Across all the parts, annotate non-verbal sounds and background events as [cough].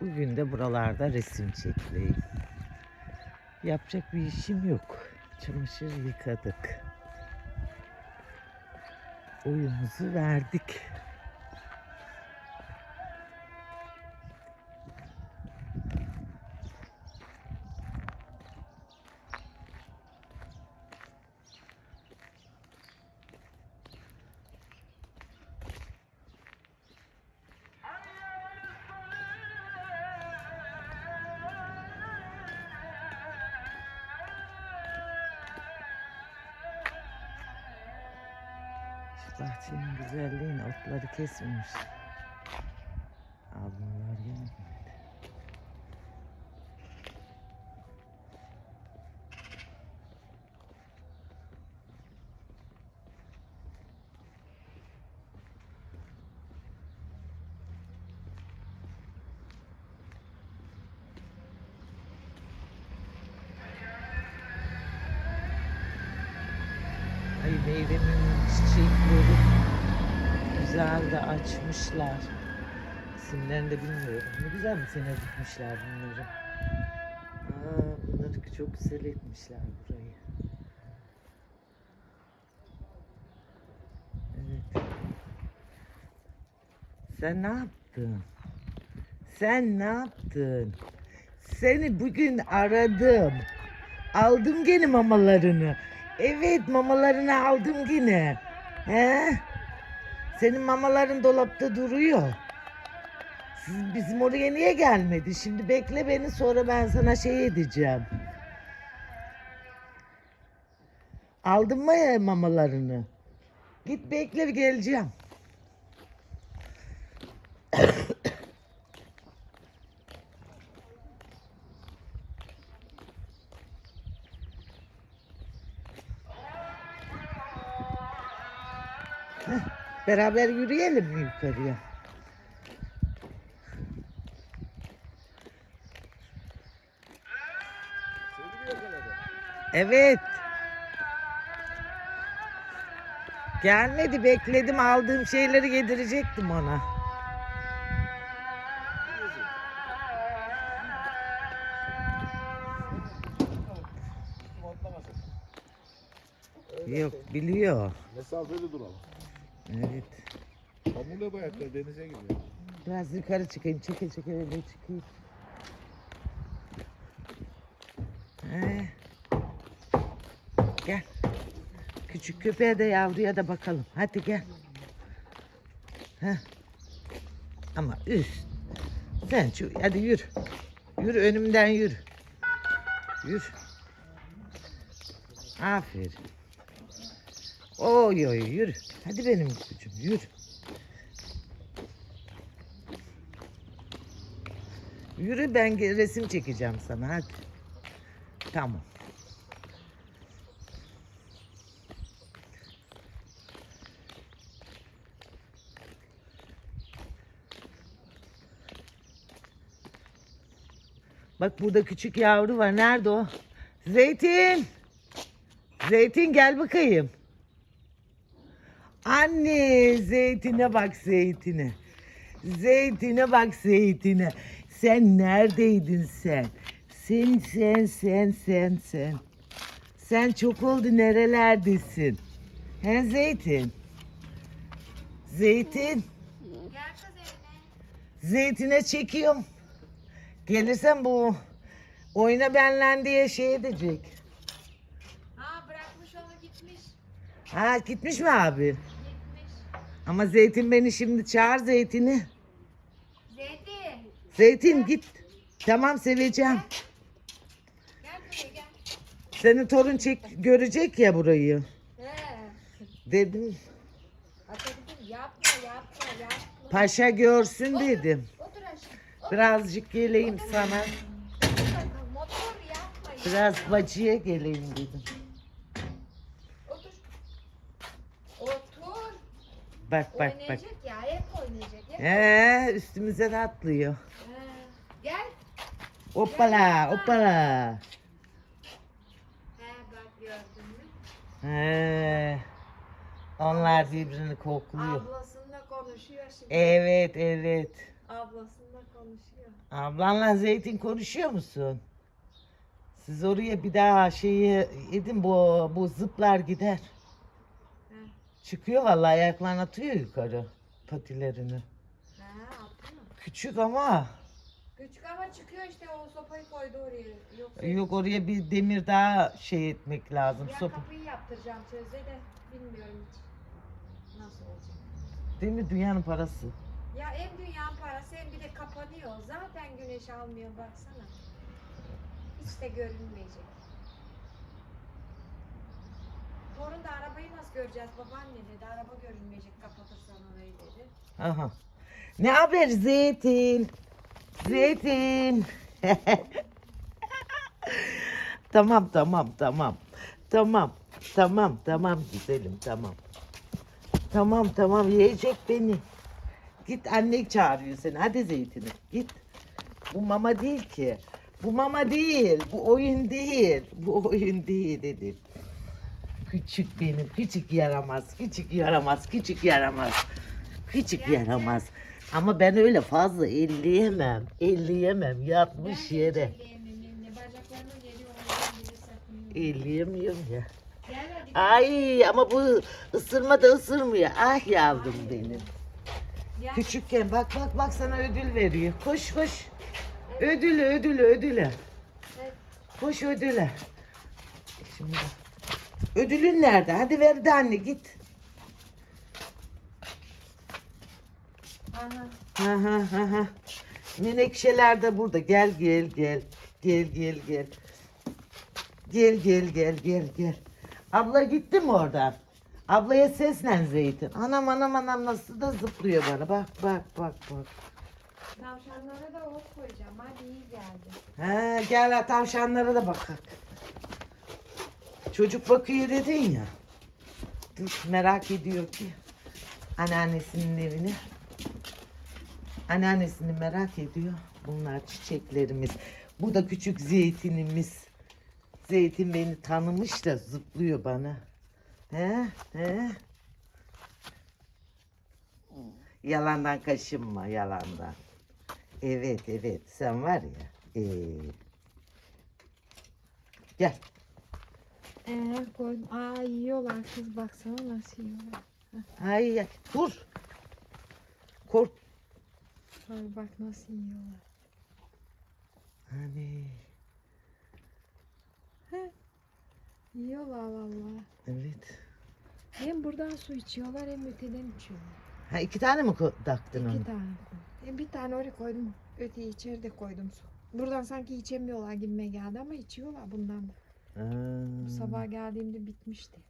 Bugün de buralarda resim çekeyim. Yapacak bir işim yok. Çamaşır yıkadık. Oyumuzu verdik. Bahçenin güzelliğini otları kesmemiş. Ablalar gelmedi. Ay meyvemin çiçekleri güzel de açmışlar. İsimlerini de bilmiyorum. Ne güzel bir sene dikmişler bunları. Aa, bunları çok güzel etmişler burayı. Evet. Sen ne yaptın? Sen ne yaptın? Seni bugün aradım. Aldım gene mamalarını. Evet mamalarını aldım yine. He? Senin mamaların dolapta duruyor. Siz bizim oraya niye gelmedi? Şimdi bekle beni sonra ben sana şey edeceğim. Aldın mı ya mamalarını? Git bekle geleceğim. Beraber yürüyelim mi yukarıya? Evet. Gelmedi bekledim aldığım şeyleri yedirecektim ona. Yok biliyor. Mesafeli duralım. Evet. Pamukla bu ayaklar denize gidiyor. Biraz yukarı çıkayım. Çeke çeke öyle çıkayım. He. Gel. Küçük köpeğe de yavruya da bakalım. Hadi gel. Heh. Ama üst. Sen şu hadi yürü. Yürü önümden yürü. Yürü. Aferin. Oy oy yürü. Hadi benim çocuğum yürü. Yürü ben resim çekeceğim sana hadi. Tamam. Bak burada küçük yavru var. Nerede o? Zeytin. Zeytin gel bakayım. Zeytine bak zeytine. Zeytine bak zeytine. Sen neredeydin sen? Sen sen sen sen sen. Sen çok oldu nerelerdesin? He zeytin. Zeytin. Zeytine çekiyorum. Gelirsen bu oyna benle diye şey edecek. Ha bırakmış onu gitmiş. Ha gitmiş mi abi? Ama Zeytin beni şimdi çağır Zeytin'i. Zeytin. Zeytin git. Tamam seveceğim. Gel buraya gel. Senin torun çek görecek ya burayı. He. Dedim Atabildim. Yapma yapma yapma. paşa görsün dedim. Otur aşkım. Birazcık geleyim sana. Motor yapma. ya. Biraz bacıya geleyim dedim. Otur. Otur. Bak bak bak. oynayacak ya. Hep oynayacak. Hep. Ee, üstümüze de atlıyor. He. Gel. Hoppala hoppala. He bak gördün mü? He. Onlar birbirini kokluyor. Ablasıyla konuşuyor şimdi. Evet evet. Ablasıyla konuşuyor. Ablanla Zeytin konuşuyor musun? Siz oraya bir daha şeyi edin bu bu zıplar gider. Çıkıyor vallahi ayaklarını atıyor yukarı patilerini. Attı mı? Küçük ama Küçük ama çıkıyor işte o sopayı koydu oraya. Yoksa yok oraya bir demir daha şey etmek lazım. Ya Sopa. kapıyı yaptıracağım sözde de bilmiyorum hiç. Nasıl olacak? Demir dünyanın parası. Ya hem dünyanın parası hem bir de kapanıyor. Zaten güneş almıyor baksana. Hiç de görünmeyecek. Torun da arabayı nasıl göreceğiz babaanne dedi. Araba görünmeyecek kapatırsan orayı dedi. Aha. Ne haber Zeytin? Zeytin. [laughs] tamam tamam tamam. Tamam. Tamam tamam güzelim tamam. Tamam tamam yiyecek beni. Git anne çağırıyor seni. Hadi Zeytin'im git. Bu mama değil ki. Bu mama değil. Bu oyun değil. Bu oyun değil dedim. Küçük benim. Küçük yaramaz. Küçük yaramaz. Küçük yaramaz. Küçük yaramaz. Ama ben öyle fazla elleyemem. Elleyemem. Yatmış yere. Elleyemiyorum ya. Ay ama bu ısırma da ısırmıyor. Ah yavrum benim. Küçükken bak bak bak sana ödül veriyor. Koş koş. Ödülü ödülü ödülü. Koş ödüle. Şimdi bak. Ödülün nerede? Hadi ver de anne git. Aha. Ha ha ha ha. Menekşeler de burada. Gel gel gel. Gel gel gel. Gel gel gel gel gel. Abla gitti mi oradan? Ablaya seslen Zeytin. Anam anam anam nasıl da zıplıyor bana. Bak bak bak bak. Tavşanlara da ot koyacağım. Hadi iyi geldi. Ha, gel ha, tavşanlara da bakak. Çocuk bakıyor dedin ya. Dur, merak ediyor ki. Anneannesinin evini. Anneannesini merak ediyor. Bunlar çiçeklerimiz. Bu da küçük zeytinimiz. Zeytin beni tanımış da zıplıyor bana. He? He? Yalandan kaşınma, yalandan. Evet, evet. Sen var ya. ee, Gel. Ee, koydum. Aa yiyorlar kız baksana nasıl yiyorlar. Ay. Dur. Kork. Ay bak nasıl yiyorlar. Hani. Yiyorlar vallahi. Evet. Hem buradan su içiyorlar hem öteden içiyorlar. Ha iki tane mi taktın onu? İki tane koydum. Hem bir tane oraya koydum. Öteyi içeride koydum su. Buradan sanki içemiyorlar gibime geldi ama içiyorlar bundan da. Bu sabah geldiğimde bitmişti.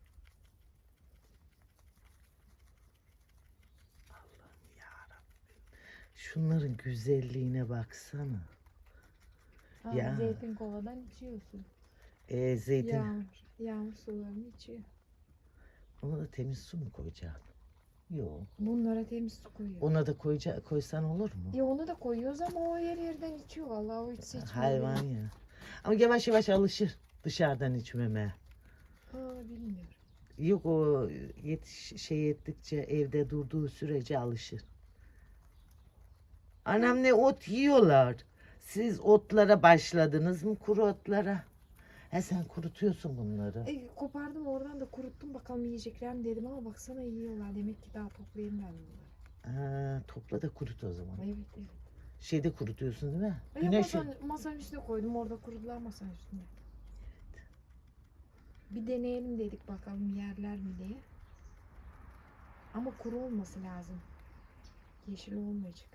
Şunların güzelliğine baksana. Ha, Ya. Zeytin koladan içiyorsun. Ee, zeytin. Yağmur. Yağmur sularını içiyor. Ona da temiz su mu koyacaksın? Yok. Bunlara temiz su koyuyor. Ona da koyca koysan olur mu? Ya onu da koyuyoruz ama o yer yerden içiyor vallahi o hiç seçmiyor. Hayvan ya. Ama yavaş yavaş alışır dışarıdan içmemeye. Aa, bilmiyorum. Yok o yetiş, şey ettikçe evde durduğu sürece alışır. Anam ne ot yiyorlar. Siz otlara başladınız mı kuru otlara? He sen kurutuyorsun bunları. E, kopardım oradan da kuruttum bakalım yiyecekler mi dedim ama baksana yiyorlar. Demek ki daha toplayayım ben bunları. Ha, topla da kurut o zaman. Evet evet. Şeyde kurutuyorsun değil mi? E, Güneş masanın, masanın üstüne koydum orada kurudular masanın üstünde. Bir deneyelim dedik bakalım yerler mi diye. Ama kuru olması lazım. Yeşil olmayacak.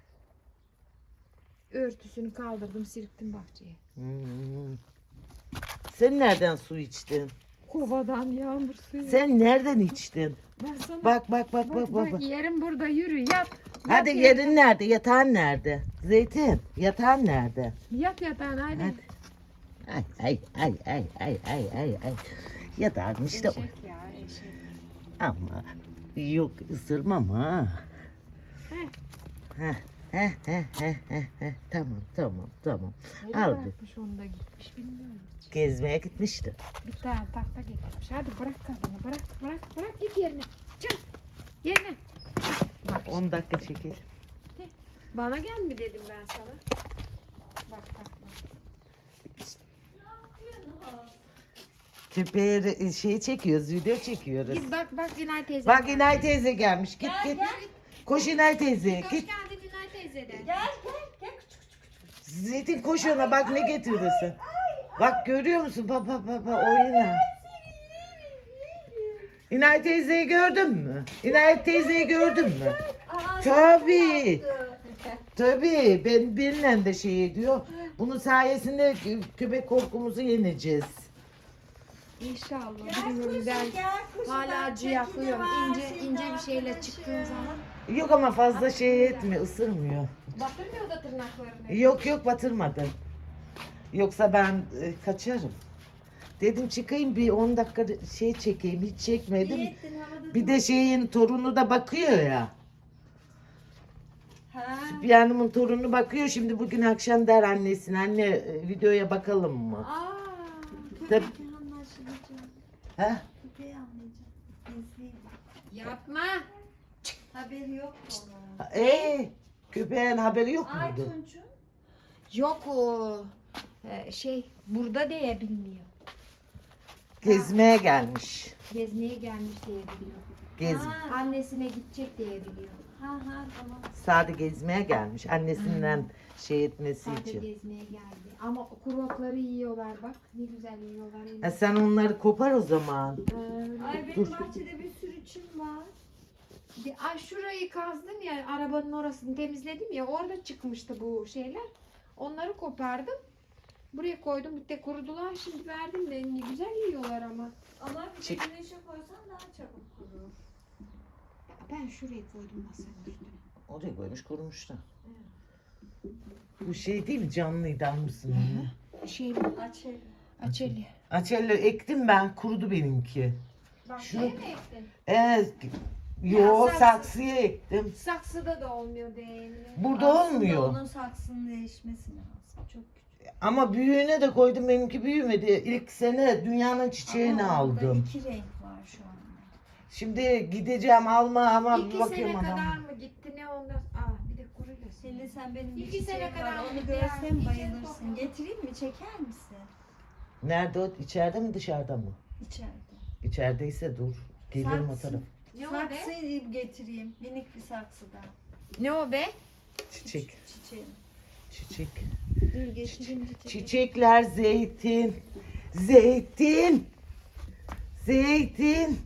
Örtüsünü kaldırdım sirktim bahçeye. Hmm. Sen nereden su içtin? Kovadan yağmur suyu. Sen nereden içtin? Ben sana Bak bak bak bak bak. bak. yerim burada yürü yat. Hadi Yat yerin nerede? Yatağın nerede? Zeytin, yatağın nerede? Yat yatağına hadi. Hadi. Ay ay ay ay ay ay ay ay. Yatağın işte o. Eşek ya eşek. Ama yok ısırmam ha. Heh. Heh, heh, heh, heh, heh, heh. Tamam tamam tamam. Nereye Al bırakmış onu da gitmiş bilmiyorum hiç. Gezmeye gitmişti. Bir tane tahta getirmiş. Hadi bırak kadını bırak bırak bırak git yerine. Çık yerine. Bak 10 dakika çekil. Bana gel mi dedim ben sana. Bak bak re- şey çekiyoruz, video çekiyoruz. Git bak bak İnay teyze. Bak İnay teyze gelmiş. Git git. Koş İnay teyze. Hoş Git. geldin İnay teyze de. Gel gel gel küçük küçük küçük. Zeytin koş ona bak ne getiriyorsun. Bak görüyor musun? Bak bak bak bak oyna. İnay teyzeyi gördün mü? İnay teyzeyi gördün mü? Aa, Tabii. Tabii ben benimle de şey ediyor. Bunun sayesinde kö- köpek korkumuzu yeneceğiz. İnşallah. Gel Bilmiyorum kuşum ben hala var, İnce ince bir şeyle çıktığım zaman. Yok ama fazla şey etmiyor, ısırmıyor. Batırmıyor da tırnaklarını. Yok yok batırmadı. Yoksa ben e, kaçarım. Dedim çıkayım bir 10 dakika şey çekeyim. Hiç çekmedim. ettin, havada Bir de şeyin torunu da bakıyor ya. Ha. Bir hanımın torunu bakıyor. Şimdi bugün akşam der annesine anne e, videoya bakalım mı? Aa, Tabii. Köpeği anlayacak. İzleyeyim. Yapma. Haberi yok onun. Ee, köpeğin haberi yok Ay muydu? Tunç'un. Yok o e, şey burada diye bilmiyor. Gezmeye gelmiş. Gezmeye gelmiş diye biliyor. Gez. Ha. Annesine gidecek diye biliyor. Ha ha tamam. Sade gezmeye gelmiş. Annesinden şey etmesi Sadece için. gezmeye geldi. Ama kurokları yiyorlar bak. Ne güzel yiyorlar. Ha, sen onları kopar o zaman. Ay benim Dur. bahçede bir sürü çim var. De- Ay şurayı kazdım ya arabanın orasını temizledim ya orada çıkmıştı bu şeyler. Onları kopardım. Buraya koydum bir de kurudular şimdi verdim de ne güzel yiyorlar ama. Ama bir de Çek. güneşe koysan daha çabuk kurur. Ben şuraya koydum masanın üstüne. Oraya koymuş kurumuş da. Bu şey değil mi canlıydı almışsın onu. Şey Açayım. açeli. Açello ektim ben kurudu benimki. Bak Şu- şey mi ektin? Evet. Yo Ya, saksı- saksıya ektim. Saksıda da olmuyor değil mi? Burada Aslında olmuyor. onun saksının değişmesi lazım. Çok küçük. Ama büyüğüne de koydum benimki büyümedi. İlk sene dünyanın çiçeğini Ama orada aldım. iki renk var şu anda. Şimdi gideceğim alma ama bir İki bakayım sene kadar mı gitti ne ondan? Aa bir de kuruyla. Şimdi sen benim bir İki çiçeğim sene kadar var. Onu ya. bayılırsın. Getireyim mi? Çeker misin? Nerede o? İçeride mi dışarıda mı? İçeride. İçerideyse dur. Gelirim o Saksı. tarafa. Ne o be? Saksıyı getireyim. Minik bir saksıda. Ne o be? Çiçek. Çiçeğim. Çiçek. Dur getireyim çiçeği. Çiçekler zeytin. Zeytin. Zeytin.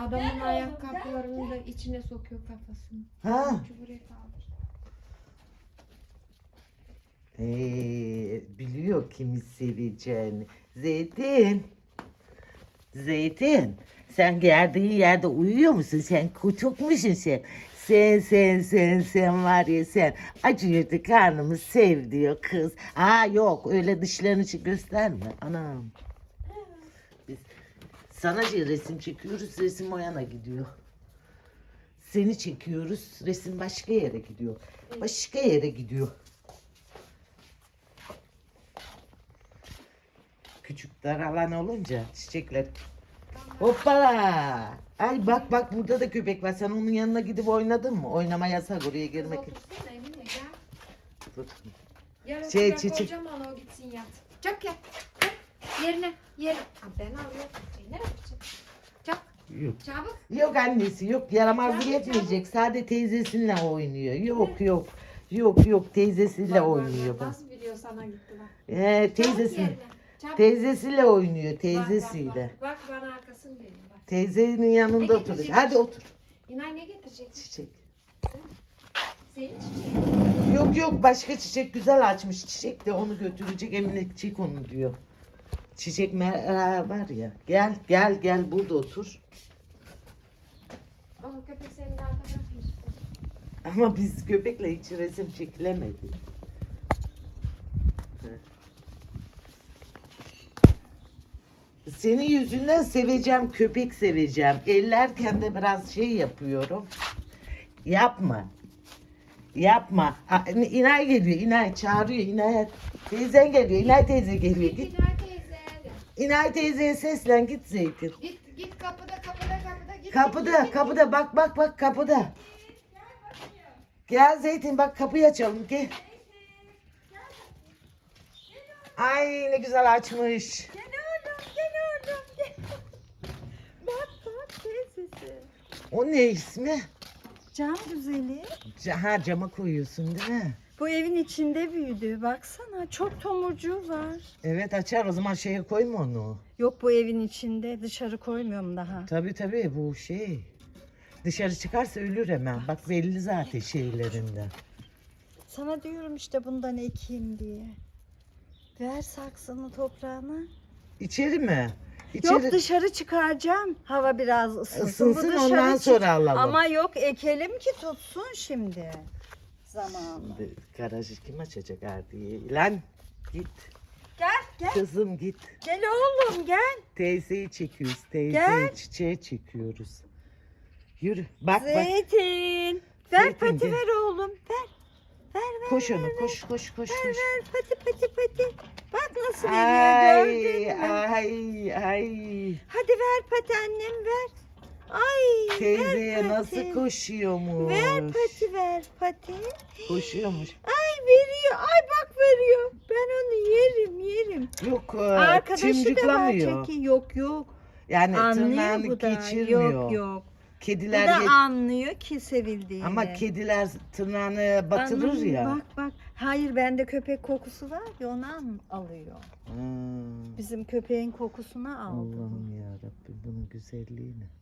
Adamın ayakkabılarını da içine sokuyor kafasını. Ha. Buraya kaldır. Ee, biliyor kimi seveceğini. Zeytin. Zeytin. Sen geldiğin yerde uyuyor musun? Sen kutuk musun sen? Sen sen sen sen var ya sen acıyordu karnımı sev diyor kız. Ha yok öyle dışlarını çı- gösterme anam. Sana şey resim çekiyoruz resim o yana gidiyor. Seni çekiyoruz resim başka yere gidiyor. Başka yere gidiyor. Küçük dar alan olunca çiçekler. Hoppala. Ay bak bak burada da köpek var. Sen onun yanına gidip oynadın mı? Oynama yasak oraya girmek. otursana Emine gel. Dur. Yarın Şey, şey, çiçek- koyacağım onu o gitsin yat. Çabuk yat. Yerine. Aa, ben alıyorum. Şey, nereye yapacağım? Çabuk. Yok. Çabuk. Yok annesi yok yaramazlık Çabuk, etmeyecek. Sadece teyzesinle oynuyor. Yok yok. Yok yok teyzesiyle Bak, bak, oynuyor bak, bak. Nasıl biliyor sana gitti bak. Ee, Çabuk teyzesi. yerine. Çabuk. Teyzesiyle oynuyor Bak, teyzesiyle. Bak, bak, bak bana arkasını dönüyor bak. Teyzenin yanında Ne otur. getirecek? Hadi otur. İnay ne getirecek? Çiçek. Senin çiçeğin. Yok yok başka çiçek güzel açmış. Çiçek de onu götürecek Emine çek onu diyor. Çiçek mer- var ya. Gel gel gel burada otur. Ama köpek senin arkadaşmış. Ama biz köpekle hiç resim çekilemedi. Senin yüzünden seveceğim, köpek seveceğim. Ellerken de biraz şey yapıyorum. Yapma. Yapma. İnay geliyor, İnay çağırıyor. İnay teyzen geliyor, İnay teyze geliyor. Git. İnay teyze. İnay teyzeye seslen git Zeytin. Git git kapıda kapıda kapıda git. Kapıda, kapıda bak bak bak kapıda. Gel Zeytin bak kapıyı açalım gel. Ay ne güzel açmış. Gel oğlum gel oğlum gel. Bak bak teyzesi. O ne ismi? Cam güzeli. Ha cama koyuyorsun değil mi? Bu evin içinde büyüdü. Baksana çok tomurcuğu var. Evet açar o zaman şeye koyma onu. Yok bu evin içinde dışarı koymuyorum daha. Tabii tabii bu şey. Dışarı çıkarsa ölür hemen. Bak belli zaten şeylerinden. Sana diyorum işte bundan ekeyim diye. Ver saksını toprağına. İçeri mi? İçeri Yok dışarı çıkaracağım. Hava biraz ısınsın. Bu ısınsın dışarı ondan çık- sonra alalım. Ama yok ekelim ki tutsun şimdi. Zamanı. Şimdi Garajı kim açacak Erdiye? Lan git. Gel gel. Kızım git. Gel oğlum gel. Teyzeyi çekiyoruz. Teyzeyi Gel. çiçeği çekiyoruz. Yürü. Bak bak. Zeytin. Ver Zeytin, pati gel. ver oğlum. Ver. Ver ver. Koş ver, onu ver. koş koş koş Ver koş. ver pati pati pati. Bak nasıl veriyor gördün Ay mü? ay ay. Hadi ver pati annem ver. Ay Teyzeye nasıl koşuyormuş. Ver pati ver pati. Koşuyormuş. Ay veriyor. Ay bak veriyor. Ben onu yerim yerim. Yok e, Arkadaşı da var çimciklamıyor. çeki. Yok yok. Yani Anlıyor tırnağını bu da. geçirmiyor. Yok yok. Bu Kediler da ge- anlıyor ki sevildiğini. ama kediler tırnağını batırır Anlıyor, ya. Bak bak. Hayır bende köpek kokusu var ya onu an- alıyor. Hmm. Bizim köpeğin kokusunu aldı. Allah'ım ya Rabbim bunun güzelliğini. Şey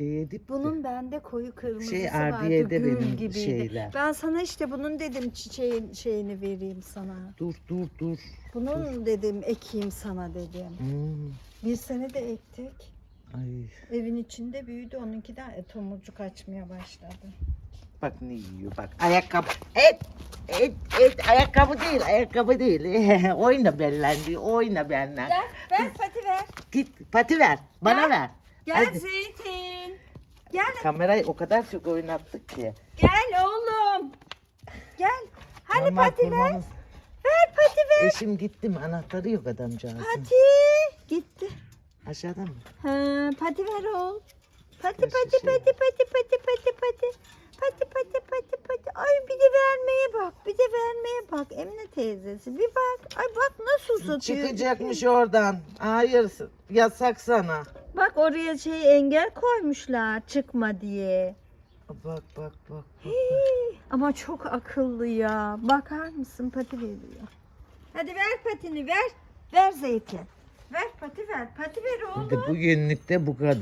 edip de- Bunun bende koyu kırmızısı Şey, vardı. Ardiye'de Gül benim gibiydi. şeyler. Ben sana işte bunun dedim çiçeğin şeyini vereyim sana. dur dur dur. Bunun dedim ekeyim sana dedim. Hmm. Bir sene de ektik. Ay Evin içinde büyüdü. Onunki de e, tomurcuk açmaya başladı. bak ne yiyor bak. Ayakkabı. Et. Et. Et. Ayakkabı değil. Ayakkabı değil. [laughs] oyna benimle. Oyna benimle. Gel ver pati ver. Git pati ver. Bana ver. Gel Hadi. Zeytin. Gel Kamerayı o kadar çok oynattık ki. gel oğlum. Gel. Hani Normal pati ver. Ver pati ver. Eşim gitti mi? Anahtarı yok adamcağızın. Pati. Gitti. Aşağıda mı? Ha, pati ver oğlum. Pati Nasıl pati şey? pati pati pati pati pati. Pati pati pati pati. Ay bir de vermeye bak. Bir de vermeye bak. Emine teyzesi. Bir bak. Ay bak nasıl uzatıyor. Çıkacakmış oradan. Hayır yasak sana. Bak oraya şey engel koymuşlar çıkma diye. Bak bak bak. bak. Hii, Ama çok akıllı ya. Bakar mısın pati veriyor. Hadi ver patini ver. Ver zeytin. Ver pati ver. Pati ver oğlum. Hadi bugünlük de bu kadar.